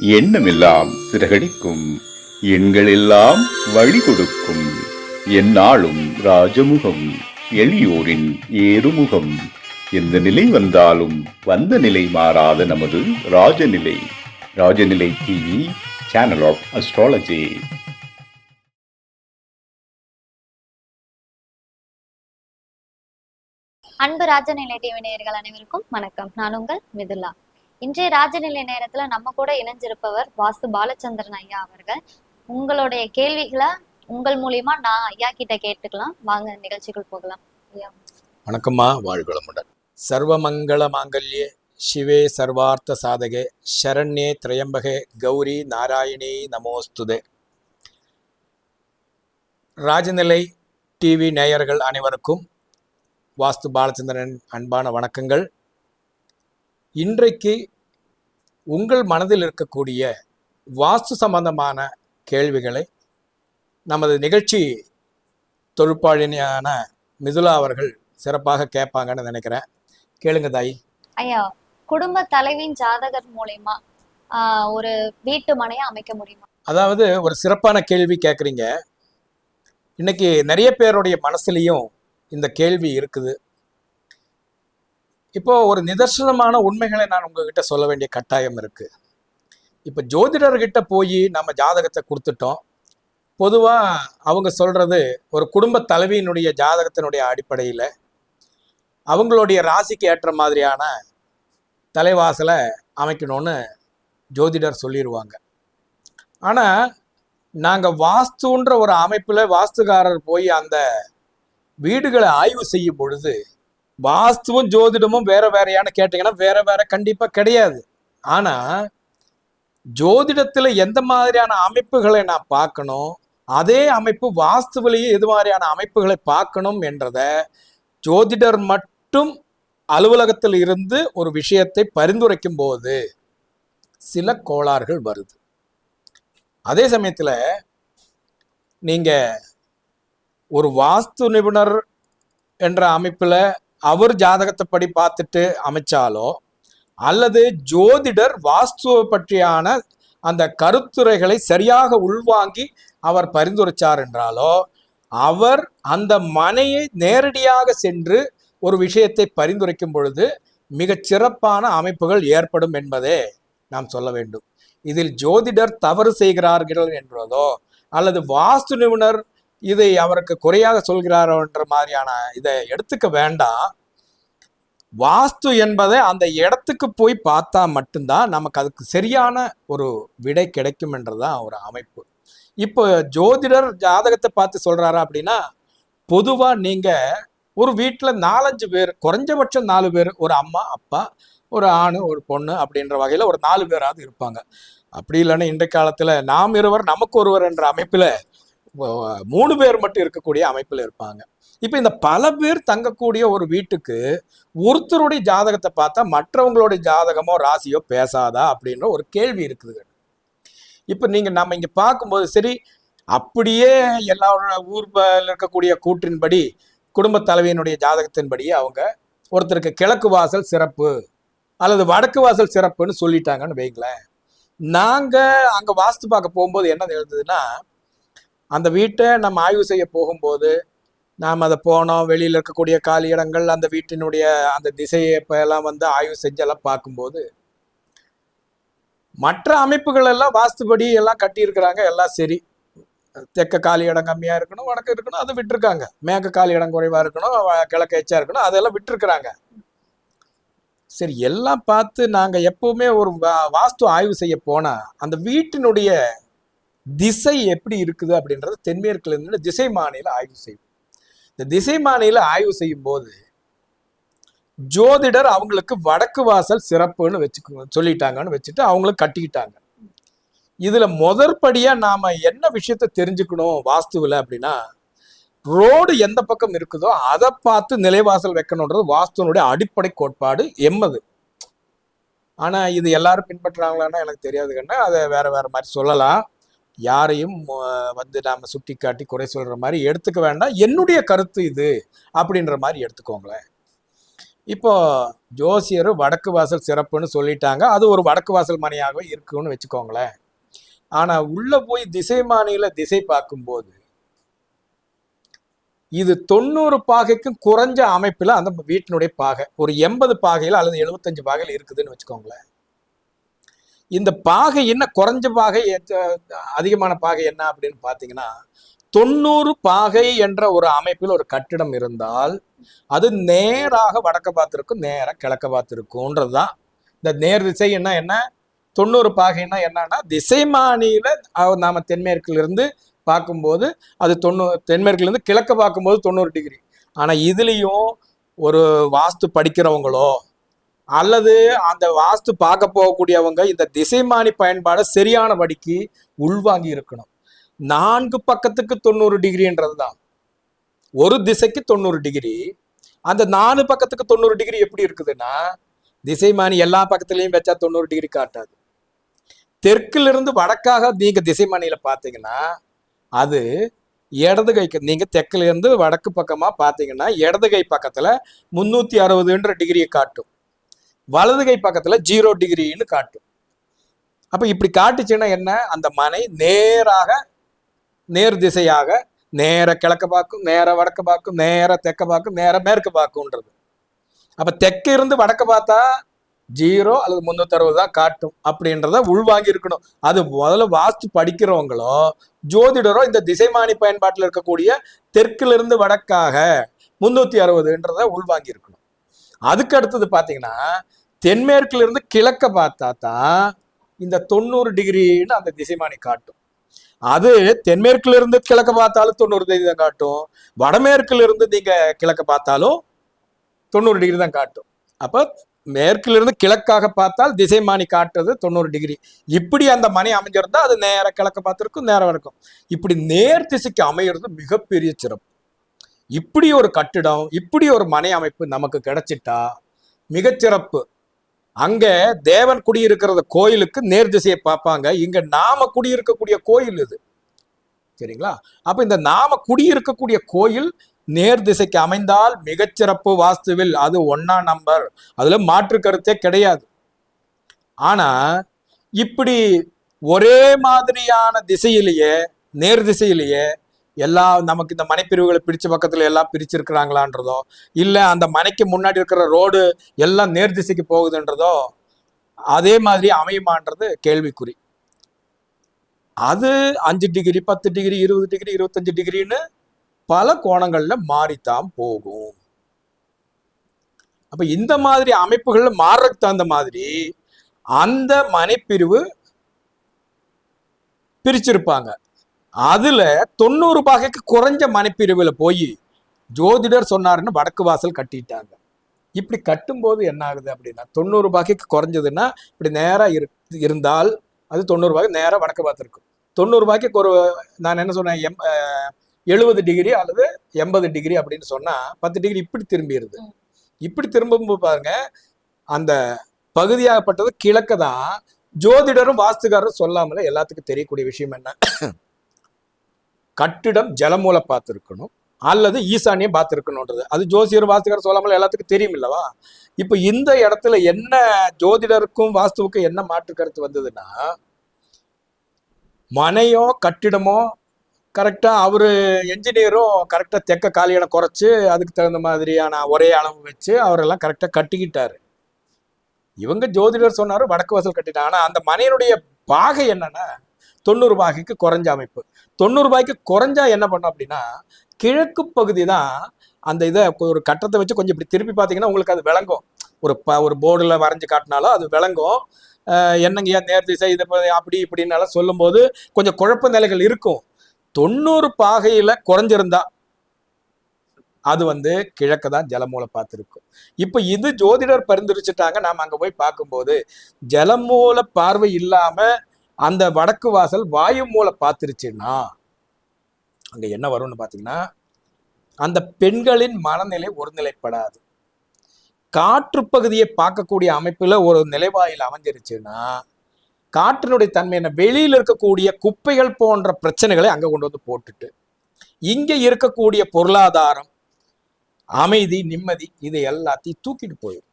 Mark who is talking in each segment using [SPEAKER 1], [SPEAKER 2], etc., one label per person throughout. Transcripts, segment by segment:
[SPEAKER 1] எண்ணமெல்லாம் சிறகடிக்கும். எண்களெல்லாம் வழி கொடுக்கும் எந்நாளும் ராஜமுகம் எளியோரின் ஏறுமுகம். எந்த நிலை வந்தாலும் வந்த நிலை மாறாத நமது Rajanilai. Rajanilai TV channel of astrology
[SPEAKER 2] அன்பு ராஜநிலை டிவி நேயர்கள் அனைவருக்கும் வணக்கம். நான் உங்கள் மிதுலா. இன்றைய ராஜநிலை நேரத்துல நம்ம கூட இணைஞ்சிருப்பவர் வாஸ்து பாலச்சந்திரன் ஐயா அவர்கள். உங்களுடைய கேள்விகளை உங்கள் மூலியமா நான் ஐயா கிட்ட கேட்டுக்கலாம். வாங்க நிகழ்ச்சிக்குள் போகலாம். ஐயா.
[SPEAKER 3] வணக்கம்மா வாழ்வளமுடன் சர்வமங்கள மாங்கல்ய சிவே சர்வார்த்த சாதகே சரண்யே திரையம்பகே கௌரி நாராயணி நமோஸ்துதே. ராஜநிலை டிவி நேயர்கள் அனைவருக்கும் வாஸ்து பாலச்சந்திரன் அன்பான வணக்கங்கள். இன்றைக்கு உங்கள் மனதில் இருக்கக்கூடிய வாஸ்து சம்பந்தமான கேள்விகளை நமது நிகழ்ச்சி தொழிற்பாளினியான மிதுலா அவர்கள் சிறப்பாக கேட்பாங்கன்னு நினைக்கிறேன். கேளுங்க தாய்.
[SPEAKER 2] ஐயா குடும்ப தலைவின் ஜாதகர் மூலியமா ஒரு வீட்டு மனையை அமைக்க முடியுமா?
[SPEAKER 3] அதாவது ஒரு சிறப்பான கேள்வி கேட்குறீங்க. இன்னைக்கு நிறைய பேருடைய மனசுலையும் இந்த கேள்வி இருக்குது. இப்போ ஒரு நிதர்சனமான உண்மைகளை நான் உங்ககிட்ட சொல்ல வேண்டிய கட்டாயம் இருக்கு. இப்போ ஜோதிடர்கிட்ட போய் நம்ம ஜாதகத்தை கொடுத்துட்டோம். பொதுவாக அவங்க சொல்றது ஒரு குடும்ப தலைவியினுடைய ஜாதகத்தினுடைய அடிப்படையில் அவங்களுடைய ராசிக்கு ஏற்ற மாதிரியான தலைவாசலை அமைக்கணும்னு ஜோதிடர் சொல்லிடுவாங்க ஆனால் நாங்கள் வாஸ்துன்ற ஒரு அமைப்பில் வாஸ்துகாரர் போய் அந்த வீடுகளை ஆய்வு செய்யும் பொழுது வாஸ்துவும் ஜோதிடமும் வேற வேறையான கேட்டிங்கன்னா வேற வேற கண்டிப்பாக கிடையாது. ஆனால் ஜோதிடத்தில் எந்த மாதிரியான அமைப்புகளை நான் பார்க்கணும் அதே அமைப்பு வாஸ்துவிலேயே எது மாதிரியான அமைப்புகளை பார்க்கணும் என்றத ஜோதிடர் மட்டும் அலுவலகத்தில் இருந்து ஒரு விஷயத்தை பரிந்துரைக்கும் போது சில கோளாறுகள் வருது. அதே சமயத்தில் நீங்கள் ஒரு வாஸ்து நிபுணர் என்ற அமைப்பில் அவர் ஜாதகத்தைப்படி பார்த்துட்டு அமைச்சாலோ அல்லது ஜோதிடர் வாஸ்துவை பற்றியான அந்த கருத்துரைகளை சரியாக உள்வாங்கி அவர் பரிந்துரைச்சார் என்றாலோ அவர் அந்த மனையை நேரடியாக சென்று ஒரு விஷயத்தை பரிந்துரைக்கும் பொழுது மிகச் சிறப்பான அமைப்புகள் ஏற்படும் என்பதே நாம் சொல்ல வேண்டும். இதில் ஜோதிடர் தவறு செய்கிறார்கள் என்றதோ அல்லது வாஸ்து நிபுணர் இதை அவருக்கு குறையாக சொல்கிறாரோ என்ற மாதிரியான இதை எடுத்துக்க வேண்டாம். வாஸ்து என்பதை அந்த இடத்துக்கு போய் பார்த்தா மட்டும்தான் நமக்கு அதுக்கு சரியான ஒரு விடை கிடைக்கும் என்றதான் ஒரு அமைப்பு. இப்போ ஜோதிடர் ஜாதகத்தை பார்த்து சொல்றாரா அப்படின்னா பொதுவா நீங்க ஒரு வீட்டில் நாலஞ்சு பேர் குறைஞ்சபட்சம் நாலு பேர் ஒரு அம்மா அப்பா ஒரு ஆண் ஒரு பொண்ணு அப்படின்ற வகையில் ஒரு நாலு பேராவது இருப்பாங்க. அப்படி இல்லைன்னா இன்றைய காலத்தில் நாம் இருவர் நமக்கு ஒருவர் என்ற அமைப்பில் மூணு பேர் மட்டும் இருக்கக்கூடிய அமைப்பில் இருப்பாங்க. இப்போ இந்த பல பேர் தங்கக்கூடிய ஒரு வீட்டுக்கு ஒருத்தருடைய ஜாதகத்தை பார்த்தா மற்றவங்களுடைய ஜாதகமோ ராசியோ பேசாதா அப்படின்ற ஒரு கேள்வி இருக்குது. இப்போ நீங்கள் நம்ம இங்கே பார்க்கும்போது சரி அப்படியே எல்லா ஊர்ல இருக்கக்கூடிய கூற்றின்படி குடும்ப தலைவியினுடைய ஜாதகத்தின்படியே அவங்க ஒருத்தருக்கு கிழக்கு வாசல் சிறப்பு அல்லது வடக்கு வாசல் சிறப்புன்னு சொல்லிட்டாங்கன்னு வைங்களேன். நாங்கள் அங்கே வாஸ்து பார்க்க போகும்போது என்ன எழுதுதுன்னா அந்த வீட்டை நம்ம ஆய்வு செய்ய போகும்போது நாம் அதை போனோம் வெளியில் இருக்கக்கூடிய காலி இடங்கள் அந்த வீட்டினுடைய அந்த திசையை இப்போ எல்லாம் வந்து ஆய்வு செஞ்செல்லாம் பார்க்கும்போது மற்ற அமைப்புகள் எல்லாம் வாஸ்துபடி எல்லாம் கட்டியிருக்கிறாங்க எல்லாம் சரி. தெற்க காலி இடம் கம்மியாக இருக்கணும் வடக்கு இருக்கணும் அதை விட்டுருக்காங்க. மேக காலி இடம் குறைவாக இருக்கணும் கிழக்கு எச்சா இருக்கணும் அதெல்லாம் விட்டுருக்குறாங்க. சரி எல்லாம் பார்த்து நாங்கள் எப்பவுமே ஒரு வா- வாஸ்து ஆய்வு செய்ய போனால் அந்த வீட்டினுடைய திசை எப்படி இருக்குது அப்படின்றது தென்மேற்குல இருந்து திசை மாநில ஆய்வு செய்யும். இந்த திசை மாநில ஆய்வு செய்யும் போது ஜோதிடர் அவங்களுக்கு வடக்கு வாசல் சிறப்புன்னு வச்சுக்கோ சொல்லிட்டாங்கன்னு வச்சுட்டு அவங்களும் கட்டிக்கிட்டாங்க. இதுல முதற்படியா நாம என்ன விஷயத்த தெரிஞ்சுக்கணும் வாஸ்துவில் அப்படின்னா ரோடு எந்த பக்கம் இருக்குதோ அதை பார்த்து நிலைவாசல் வைக்கணுன்றது வாஸ்துவனுடைய அடிப்படை கோட்பாடு எம்மது. ஆனா இது எல்லாரும் பின்பற்றுறாங்களான்னா எனக்கு தெரியாது அதை வேற வேற மாதிரி சொல்லலாம். யாரையும் வந்து நாம் சுட்டி காட்டி குறை சொல்கிற மாதிரி எடுத்துக்க வேண்டாம். என்னுடைய கருத்து இது அப்படின்ற மாதிரி எடுத்துக்கோங்களேன். இப்போ ஜோசியர் வடக்கு வாசல் சிறப்புன்னு சொல்லிட்டாங்க. அது ஒரு வடக்கு வாசல் மனையாகவே இருக்குன்னு வச்சுக்கோங்களேன். ஆனால் உள்ளே போய் திசை மானியில திசை பார்க்கும்போது இது தொண்ணூறு பாகைக்கும் குறைஞ்ச அமைப்பில் அந்த வீட்டினுடைய பாகை. ஒரு எண்பது பாகையில் அல்லது எழுபத்தஞ்சு பாகையில் இருக்குதுன்னு வச்சுக்கோங்களேன். இந்த பாகை என்ன? குறைஞ்ச பாகை அதிகமான பாகை என்ன அப்படின்னு பார்த்தீங்கன்னா தொண்ணூறு பாகை என்ற ஒரு அமைப்பில் ஒரு கட்டிடம் இருந்தால் அது நேராக வடக்க பார்த்துருக்கும் நேராக கிழக்க பார்த்துருக்கும்ன்றது தான். இந்த நேர் திசை என்ன என்ன? தொண்ணூறு பாகைன்னா என்னன்னா திசைமானியில அவ- நாம தென்மேற்குல இருந்து பார்க்கும்போது அது தொண்ணூறு தென்மேற்குல இருந்து கிழக்க பார்க்கும்போது தொண்ணூறு டிகிரி. ஆனால் இதுலேயும் ஒரு வாஸ்து படிக்கிறவங்களோ அல்லது அந்த வாஸ்து பார்க்க போகக்கூடியவங்க இந்த திசைமானி பயன்பாடை சரியான படிக்கு உள்வாங்கி இருக்கணும். நான்கு பக்கத்துக்கு தொண்ணூறு டிகிரின்றது தான். ஒரு திசைக்கு தொண்ணூறு டிகிரி. அந்த நாலு பக்கத்துக்கு தொண்ணூறு டிகிரி எப்படி இருக்குதுன்னா திசைமானி எல்லா பக்கத்துலையும் வச்சா தொண்ணூறு டிகிரி காட்டாது. தெற்குலேருந்து வடக்காக நீங்கள் திசைமானியில் பார்த்தீங்கன்னா அது இடது கைக்கு நீங்கள் தெற்குலேருந்து வடக்கு பக்கமாக பார்த்தீங்கன்னா இடது கை பக்கத்தில் முந்நூற்றி அறுபதுன்ற டிகிரியை காட்டும். வலது கை பக்கத்துல ஜீரோ டிகிரின்னு காட்டும். அப்ப இப்படி காட்டுச்சுன்னா என்ன? அந்த மனை நேராக நேர் திசையாக நேர கிழக்க பார்க்கும் நேர வடக்க பார்க்கும் நேர தெக்க பார்க்கும் நேர மேற்கு பார்க்கும்ன்றது அப்ப தெற்க இருந்து வடக்க பார்த்தா ஜீரோ அல்லது முன்னூத்தி அறுபது தான் காட்டும் அப்படின்றத உள்வாங்கி இருக்கணும். அது முதல்ல வாஸ்து படிக்கிறவங்களோ ஜோதிடரோ இந்த திசைமானி பயன்பாட்டில் இருக்கக்கூடிய தெற்குல இருந்து வடக்காக முன்னூத்தி அறுபதுன்றத உள்வாங்கி இருக்கணும். அதுக்கு அடுத்தது பாத்தீங்கன்னா தென்மேற்குல இருந்து கிழக்க பார்த்தா தான் இந்த தொண்ணூறு டிகிரின்னு அந்த திசைமானி காட்டும். அது தென்மேற்குல இருந்து கிழக்க பார்த்தாலும் தொண்ணூறு டிகிரி தான் காட்டும். வடமேற்குல இருந்து நீங்க கிழக்க பார்த்தாலும் தொண்ணூறு டிகிரி தான் காட்டும். அப்ப மேற்குல இருந்து கிழக்காக பார்த்தால் திசைமானி காட்டுறது தொண்ணூறு டிகிரி. இப்படி அந்த மனை அமைஞ்சிருந்தா அது நேர கிழக்க பார்த்துருக்கும் நேரம் இருக்கும் இப்படி நேர் திசைக்கு அமையிறது மிகப்பெரிய சிறப்பு. இப்படி ஒரு கட்டிடம் இப்படி ஒரு மனை அமைப்பு நமக்கு கிடைச்சிட்டா மிகச்சிறப்பு. அங்க தேவன் குடியிருக்கிறத கோயிலுக்கு நேர் திசையை பார்ப்பாங்க. இங்க நாம குடியிருக்கக்கூடிய கோயில் இது. சரிங்களா? அப்ப இந்த நாம குடியிருக்கக்கூடிய கோயில் நேர் திசைக்கு அமைந்தால் மிகச்சிறப்பு வாஸ்துவில் அது ஒன்னா நம்பர். அதுல மாற்று கருத்தே கிடையாது. ஆனா இப்படி ஒரே மாதிரியான திசையிலேயே நேர் திசையிலேயே எல்லா நமக்கு இந்த மனைப்பிரிவுகளை பிரிச்ச பக்கத்துல எல்லாம் பிரிச்சிருக்கிறாங்களான்றதோ இல்ல அந்த மனைக்கு முன்னாடி இருக்கிற ரோடு எல்லாம் நேர் திசைக்கு போகுதுன்றதோ அதே மாதிரி அமையுமான்றது கேள்விக்குறி. அது அஞ்சு டிகிரி பத்து டிகிரி இருபது டிகிரி இருபத்தஞ்சு டிகிரின்னு பல கோணங்கள்ல மாறித்தான் போகும். அப்ப இந்த மாதிரி அமைப்புகள்ல மாறுறதுக்கு தகுந்த மாதிரி அந்த மனைப்பிரிவு பிரிச்சிருப்பாங்க. அதுல தொண்ணூறு பாகைக்கு குறைஞ்ச மனைப்பிரிவுல போய் ஜோதிடர் சொன்னாருன்னு வடக்கு வாசல் கட்டிட்டாங்க. இப்படி கட்டும்போது என்ன ஆகுது அப்படின்னா தொண்ணூறு பாகைக்கு குறைஞ்சதுன்னா இப்படி நேரா இரு இருந்தால் அது தொண்ணூறு பாகை நேரா வடக்கு பார்த்துருக்கும் தொண்ணூறு பாகைக்கு ஒரு நான் என்ன சொன்னேன் எம் எழுபது டிகிரி அல்லது எண்பது டிகிரி அப்படின்னு சொன்னா பத்து டிகிரி இப்படி திரும்பிடுது. இப்படி திரும்பும்போது பாருங்க அந்த பகுதியாகப்பட்டது கிழக்கு தான். ஜோதிடரும் வாஸ்துகாரரும் சொல்லாமல எல்லாத்துக்கும் தெரியக்கூடிய விஷயம் என்ன? கட்டிடம் ஜலமூல பார்த்துருக்கணும். அல்லது ஈசானியம் பார்த்துருக்கணுன்றது அது ஜோசியர் வாஸ்துகாரர் சொல்லாமல் எல்லாத்துக்கும் தெரியும் இல்லவா? இப்போ இந்த இடத்துல என்ன ஜோதிடருக்கும் வாஸ்துவுக்கும் என்ன மாற்று கருத்து வந்ததுன்னா மனையோ கட்டிடமோ கரெக்டாக அவர் என்ஜினியரும் கரெக்டாக தெக்க காலியான குறைச்சி அதுக்கு தகுந்த மாதிரியான ஒரே அளவு வச்சு அவரெல்லாம் கரெக்டாக கட்டிக்கிட்டாரு. இவங்க ஜோதிடர் சொன்னாரு வடக்கு வாசல் கட்டிட்டாங்க ஆனால் அந்த மனையினுடைய பாகை என்னன்னா தொண்ணூறு பாகைக்கு குறைஞ்ச அமைப்பு. தொண்ணூறுபாய்க்கு குறைஞ்சா என்ன பண்ணும் அப்படின்னா கிழக்கு பகுதி தான் அந்த இதை ஒரு கட்டத்தை வச்சு கொஞ்சம் இப்படி திருப்பி பார்த்தீங்கன்னா உங்களுக்கு அது விளங்கும். ஒரு ப ஒரு போர்டில் வரைஞ்சு காட்டினாலும் அது விளங்கும். என்னங்கய்யா நேர் திசை அப்படி இப்படின்னாலும் சொல்லும்போது கொஞ்சம் குழப்ப நிலைகள் இருக்கும். தொண்ணூறு பாகையில் குறைஞ்சிருந்தா அது வந்து கிழக்கு தான் ஜலமூலம் பார்த்துருக்கும். இப்போ இது ஜோதிடர் பரிந்துரைச்சிட்டாங்க. நாம் அங்கே போய் பார்க்கும்போது ஜலமூல பார்வை இல்லாமல் அந்த வடக்கு வாசல் வாயு மூலம் பார்த்துருச்சுன்னா அங்கே என்ன வரும்னு பார்த்தீங்கன்னா அந்த பெண்களின் மனநிலை ஒருநிலைப்படாது. காற்று பகுதியை பார்க்கக்கூடிய அமைப்பில் ஒரு நிலைவாயில் அமைஞ்சிருச்சுன்னா காற்றினுடைய தன்மை என்ன? இருக்கக்கூடிய குப்பைகள் போன்ற பிரச்சனைகளை அங்கே கொண்டு வந்து போட்டுட்டு இங்கே இருக்கக்கூடிய பொருளாதாரம் அமைதி நிம்மதி இது எல்லாத்தையும் தூக்கிட்டு போயிடும்.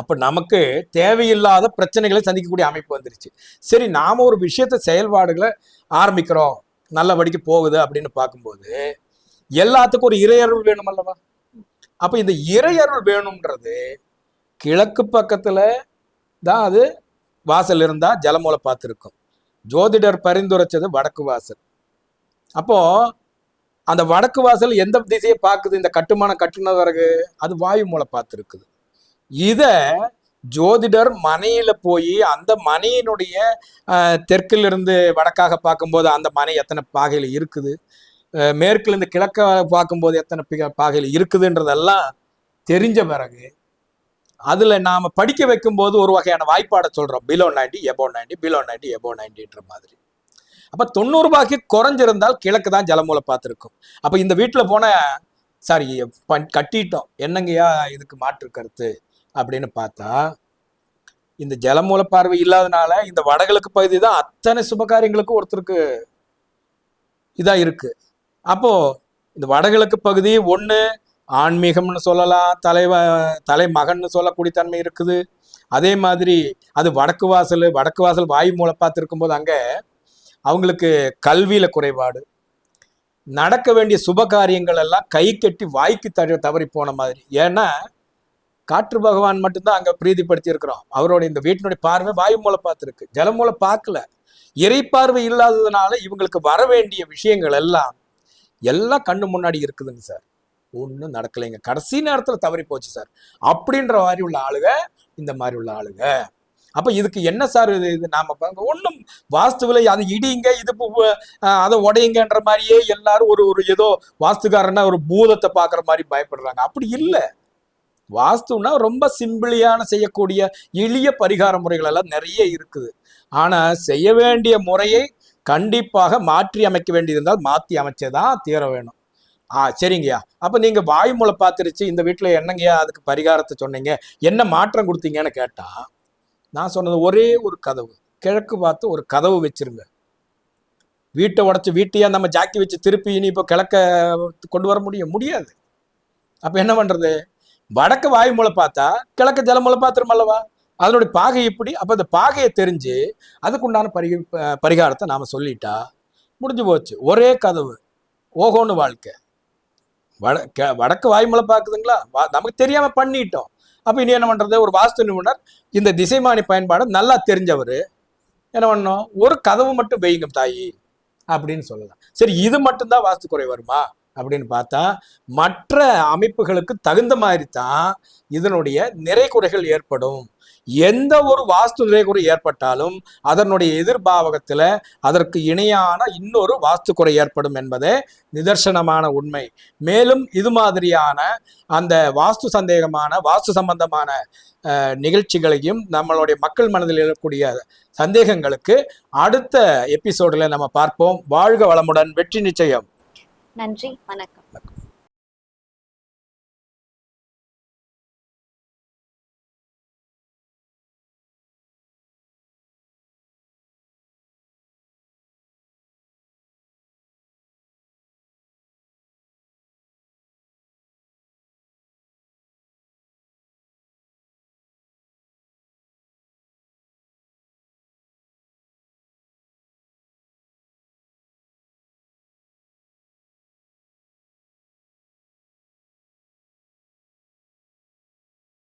[SPEAKER 3] அப்போ நமக்கு தேவையில்லாத பிரச்சனைகளை சந்திக்கக்கூடிய அமைப்பு வந்துருச்சு. சரி நாம ஒரு விஷயத்த செயல்பாடுகளை ஆரம்பிக்கிறோம். நல்லபடிக்கு போகுது அப்படின்னு பார்க்கும்போது எல்லாத்துக்கும் ஒரு இறையருள் வேணும் அல்லவா? அப்போ இந்த இறையருள் வேணும்ன்றது கிழக்கு பக்கத்தில் தான் அது வாசல் இருந்தால் ஜலமூலை பார்த்துருக்கும். ஜோதிடர் பரிந்துரைச்சது வடக்கு வாசல். அப்போ அந்த வடக்கு வாசல் எந்த திசையை பார்க்குது? இந்த கட்டுமானம் கட்டுன பிறகு அது வாயு மூலை பார்த்துருக்குது. இத ஜோதிடர் மனையில போய் அந்த மனையினுடைய தெற்கில் தெற்கிலிருந்து வடக்காக பார்க்கும்போது அந்த மனை எத்தனை பாகையில் இருக்குது? மேற்குலேருந்து மேற்கிலிருந்து கிழக்க பார்க்கும்போது எத்தனை பிக- பாகையில் இருக்குதுன்றதெல்லாம் தெரிஞ்ச பிறகு அதுல நாம படிக்க வைக்கும்போது ஒரு வகையான வாய்ப்பாடை சொல்றோம். Below ninety above ninety below ninety above நைன்டின்ற மாதிரி. அப்ப தொண்ணூறு பாக்கி குறைஞ்சிருந்தால் கிழக்கு தான் ஜலமூலை பார்த்துருக்கும். அப்ப இந்த வீட்டுல போன சாரி பண்- கட்டிட்டோம். என்னங்கய்யா இதுக்கு மாற்று கருத்து? அப்படின்னு பார்த்தா இந்த ஜலமூல பார்வை இல்லாதனால இந்த வடகிழக்கு பகுதி தான் அத்தனை சுபகாரியங்களுக்கும் ஒருத்தருக்கு இதாக இருக்கு. அப்போ இந்த வடகிழக்கு பகுதி ஒன்று ஆன்மீகம்னு சொல்லலாம் தலைவ தலைமகன்னு சொல்லக்கூடிய தன்மை இருக்குது. அதே மாதிரி அது வடக்கு வாசல் வடக்கு வாசல் வாயு மூல பார்த்துருக்கும் போது அங்கே அவங்களுக்கு கல்வியில குறைபாடு. நடக்க வேண்டிய சுப காரியங்கள் எல்லாம் கை கட்டி வாய்க்கு தவறி தவறி போன மாதிரி. ஏன்னா காற்று பகவான் மட்டும்தான் அங்கே பிரீதிப்படுத்தி இருக்கிறோம் அவரோட இந்த வீட்டினுடைய பார்வை வாயு மூலம் பார்த்துருக்கு. ஜலம் மூலம் பார்க்கல. இறைப்பார்வை இல்லாததுனால இவங்களுக்கு வர வேண்டிய விஷயங்கள் எல்லாம் எல்லாம் கண்ணு முன்னாடி இருக்குதுங்க சார். ஒன்றும் நடக்கலைங்க. கடைசி நேரத்தில் தவறி போச்சு சார். அப்படின்ற மாதிரி உள்ள ஆளுங்க இந்த மாதிரி உள்ள ஆளுங்க. அப்போ இதுக்கு என்ன சார் இது? இது நாம ஒன்றும் வாஸ்துவில அது இடிங்க இது பு- அதை உடையுங்கன்ற மாதிரியே எல்லாரும் ஒரு ஒரு ஏதோ வாஸ்துக்காரன்னா ஒரு பூதத்தை பார்க்குற மாதிரி பயப்படுறாங்க. அப்படி இல்லை. வாஸ்துனா ரொம்ப சிம்பிளியான செய்யக்கூடிய எளிய பரிகார முறைகள் எல்லாம் நிறைய இருக்குது. ஆனால் செய்ய வேண்டிய முறையை கண்டிப்பாக மாற்றி அமைக்க வேண்டியிருந்தால் மாற்றி அமைச்சே தான் தீர வேணும். ஆ சரிங்கய்யா. அப்போ நீங்கள் வாயுமூலை பார்த்துருச்சு இந்த வீட்டில் என்னங்கய்யா அதுக்கு பரிகாரத்தை சொன்னீங்க என்ன மாற்றம் கொடுத்தீங்கன்னு கேட்டால் நான் சொன்னது ஒரே ஒரு கதவு கிழக்கு பார்த்து ஒரு கதவு வச்சிருங்க. வீட்டை உடச்சி வீட்டையே நம்ம ஜாக்கி வச்சு திருப்பி இனி இப்போ கிழக்க கொண்டு வர முடியும்? முடியாது. அப்போ என்ன பண்ணுறது வடக்கு வாயுமூலை பார்த்தா கிழக்கு ஜலமூலை பார்த்துரும் அல்லவா? அதனுடைய பாகை இப்படி அப்போ அந்த பாகையை தெரிஞ்சு அதுக்குண்டான பரி பரிகாரத்தை நாம் சொல்லிட்டா முடிஞ்சு போச்சு. ஒரே கதவு. ஓகோன்னு வாழ்க்கை. வட கெ- வடக்கு வாயுமூலை பார்க்குதுங்களா? வா- நமக்கு தெரியாமல் பண்ணிட்டோம். அப்போ இனி என்ன பண்ணுறது ஒரு வாஸ்து நிபுணர் இந்த திசைமானி பயன்பாடு நல்லா தெரிஞ்சவர் என்ன பண்ணோம் ஒரு கதவு மட்டும் வெய்யுங்க தாயி அப்படின்னு சொல்லலாம். சரி இது மட்டும்தான் வாஸ்து குறை வருமா? அப்படின்னு பார்த்தா மற்ற அமைப்புகளுக்கு தகுந்த மாதிரி தான் இதனுடைய நிறைகுறைகள் ஏற்படும். எந்த ஒரு வாஸ்து நிறைகுறை ஏற்பட்டாலும் அதனுடைய எதிர்பாவகத்தில் அதற்கு இணையான இன்னொரு வாஸ்து குறை ஏற்படும் என்பதே நிதர்சனமான உண்மை. மேலும் இது மாதிரியான அந்த வாஸ்து சந்தேகமான வாஸ்து சம்பந்தமான நிகழ்ச்சிகளையும் நம்மளுடைய மக்கள் மனதில் எழக்கூடிய சந்தேகங்களுக்கு அடுத்த எபிசோடில் நம்ம பார்ப்போம். வாழ்க வளமுடன் வெற்றி நிச்சயம்.
[SPEAKER 2] நன்றி வணக்கம்.